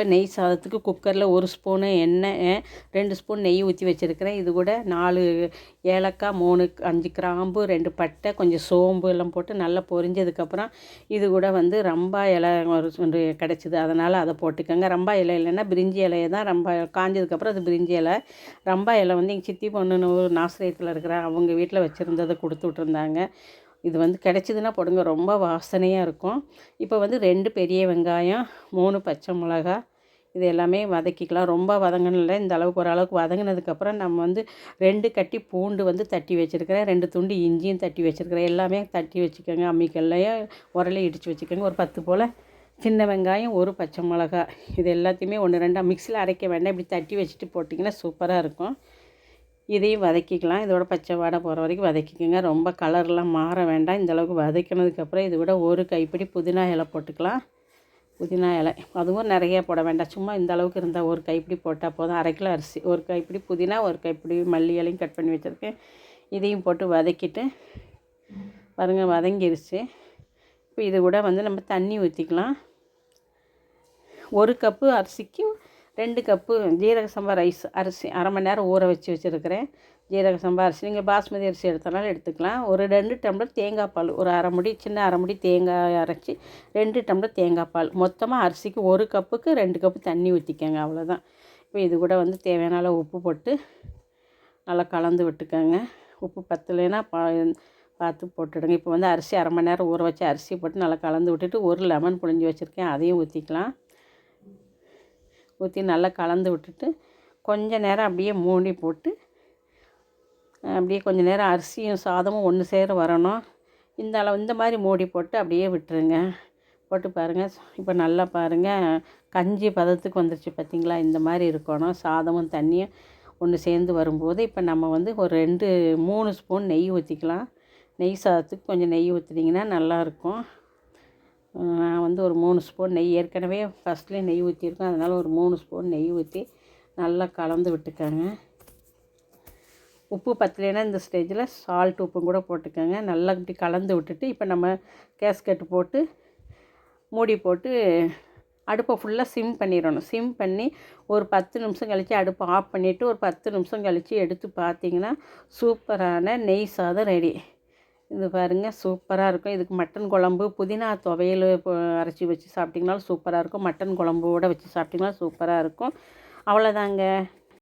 இப்போ நெய் சாதத்துக்கு குக்கரில் ஒரு ஸ்பூனு எண்ணெய் ரெண்டு ஸ்பூன் நெய் ஊற்றி வச்சுருக்கிறேன். இது கூட நாலு ஏலக்காய் மூணு அஞ்சு கிராம்பு ரெண்டு பட்டை கொஞ்சம் சோம்பு எல்லாம் போட்டு நல்லா பொரிஞ்சதுக்கப்புறம் இது கூட வந்து ரம்பா இலை ஒரு ஒன்று கிடச்சிது. அதனால் அதை போட்டுக்கோங்க. ரம்பா இலை இல்லைன்னா பிரிஞ்சி இலையை தான் ரொம்ப காஞ்சதுக்கப்புறம் அது பிரிஞ்சி இலை. ரம்பா இலை வந்து எங்கள் சித்தி பொண்ணு நாசிரியத்தில் இருக்கிற அவங்க வீட்டில் வச்சுருந்ததை கொடுத்து விட்ருந்தாங்க இது வந்து கிடச்சிதுன்னா போடுங்க. ரொம்ப வாசனையாக இருக்கும். இப்போ வந்து ரெண்டு பெரிய வெங்காயம் மூணு பச்சை மிளகா இது எல்லாமே வதக்கிக்கலாம். ரொம்ப வதங்கணும்ல இந்த அளவுக்கு ஓரளவுக்கு வதங்கினதுக்கப்புறம் நம்ம வந்து ரெண்டு கட்டி பூண்டு வந்து தட்டி வச்சுருக்கிறேன். ரெண்டு துண்டு இஞ்சியும் தட்டி வச்சுருக்கிறேன். எல்லாமே தட்டி வச்சுக்கோங்க. அம்மிக்கல்லையும் உரலையும் இடித்து வச்சுக்கோங்க. ஒரு பத்து போல். சின்ன வெங்காயம் ஒரு பச்சை மிளகா இது எல்லாத்தையுமே ஒன்று ரெண்டாக மிக்சியில் அரைக்க வேண்டாம். இப்படி தட்டி வச்சுட்டு போட்டிங்கன்னா சூப்பராக இருக்கும். இதையும் வதக்கிக்கலாம். இதோட பச்சை வாடை போகிற வரைக்கும் வதக்கிக்கோங்க. ரொம்ப கலர்லாம் மாற வேண்டாம். இந்தளவுக்கு வதக்கினதுக்கப்புறம் இதை விட ஒரு கைப்பிடி புதினா இலை போட்டுக்கலாம். புதினா இலை. அதுவும் நிறைய போட வேண்டாம். சும்மா இந்த அளவுக்கு இருந்தால் ஒரு கைப்பிடி போட்டால் போதும். அரை கிலோ அரிசி ஒரு கைப்பிடி புதினா ஒரு கைப்பிடி மல்லி இலையும் கட் பண்ணி வச்சுருக்கேன். இதையும் போட்டு வதக்கிட்டு பாருங்கள் வதங்கிருச்சு. இப்போ இது கூட வந்து நம்ம தண்ணி ஊற்றிக்கலாம் ஒரு கப்பு அரிசிக்கு ரெண்டு கப்பு ஜீரக சம்பா ரைஸ் அரிசி அரை மணி நேரம் ஊற வச்சு வச்சுருக்கிறேன். ஜீரக சம்பா அரிசி. நீங்கள் பாஸ்மதி அரிசி எடுத்தனாலும் எடுத்துக்கலாம். ஒரு ரெண்டு டம்ளர் தேங்காய் பால் ஒரு அரை முடி சின்ன அரை முடி தேங்காய் அரைச்சி ரெண்டு டம்ளர் தேங்காய் பால். மொத்தமாக அரிசிக்கு ஒரு கப்புக்கு ரெண்டு கப்பு தண்ணி ஊற்றிக்கோங்க அவ்வளோதான் இப்போ இது கூட வந்து தேவையான அளவு உப்பு போட்டு நல்லா கலந்து விட்டுக்கோங்க. உப்பு பத்தலைன்னா பா பார்த்து போட்டுடுங்க. இப்போ வந்து அரிசி அரை மணி நேரம் ஊற வச்சு அரிசி போட்டு நல்லா கலந்து விட்டுட்டு ஒரு லெமன் புழிஞ்சு வச்சுருக்கேன். அதையும் ஊற்றிக்கலாம் ஊற்றி நல்லா கலந்து விட்டுட்டு கொஞ்ச நேரம் அப்படியே மூடி போட்டு அப்படியே கொஞ்ச நேரம் அரிசியும் சாதமும் ஒன்று சேர வரணும். இந்த அளவு இந்த மாதிரி மூடி போட்டு அப்படியே விட்டுருங்க. போட்டு பாருங்கள் இப்போ நல்லா பாருங்கள் கஞ்சி பதத்துக்கு வந்துருச்சு பார்த்திங்களா இந்த மாதிரி இருக்கணும். சாதமும் தண்ணியும் ஒன்று சேர்ந்து வரும்போது இப்போ நம்ம வந்து ஒரு ரெண்டு மூணு ஸ்பூன் நெய் ஊற்றிக்கலாம் நெய் சாதத்துக்கு கொஞ்சம் நெய் ஊற்றுனீங்கன்னா நல்லாயிருக்கும் வந்து ஒரு மூணு ஸ்பூன் நெய். ஏற்கனவே ஃபஸ்ட்லேயே நெய் ஊற்றிருக்கோம் அதனால் ஒரு மூணு ஸ்பூன் நெய் ஊற்றி நல்லா கலந்து விட்டுக்கோங்க. உப்பு பத்தலைன்னா இந்த ஸ்டேஜில் சால்ட் உப்பும் கூட போட்டுக்கோங்க. நல்லா இப்படி கலந்து விட்டுட்டு இப்போ நம்ம கேஸ்கெட்டு போட்டு மூடி போட்டு அடுப்பை ஃபுல்லாக சிம் பண்ணிடணும். சிம் பண்ணி ஒரு பத்து நிமிஷம் கழித்து அடுப்பை ஆஃப் பண்ணிவிட்டு ஒரு பத்து நிமிஷம் கழித்து எடுத்து பார்த்தீங்கன்னா சூப்பரான நெய் சாதம் ரெடி இது பாருங்கள் சூப்பராக இருக்கும். இதுக்கு மட்டன் குழம்பு புதினா துவையல் இப்போ அரைச்சி வச்சு சாப்பிட்டிங்கனாலும் சூப்பராக இருக்கும். மட்டன் குழம்போடு வச்சு சாப்பிட்டிங்கனாலும் சூப்பராக இருக்கும். அவ்வளோதாங்க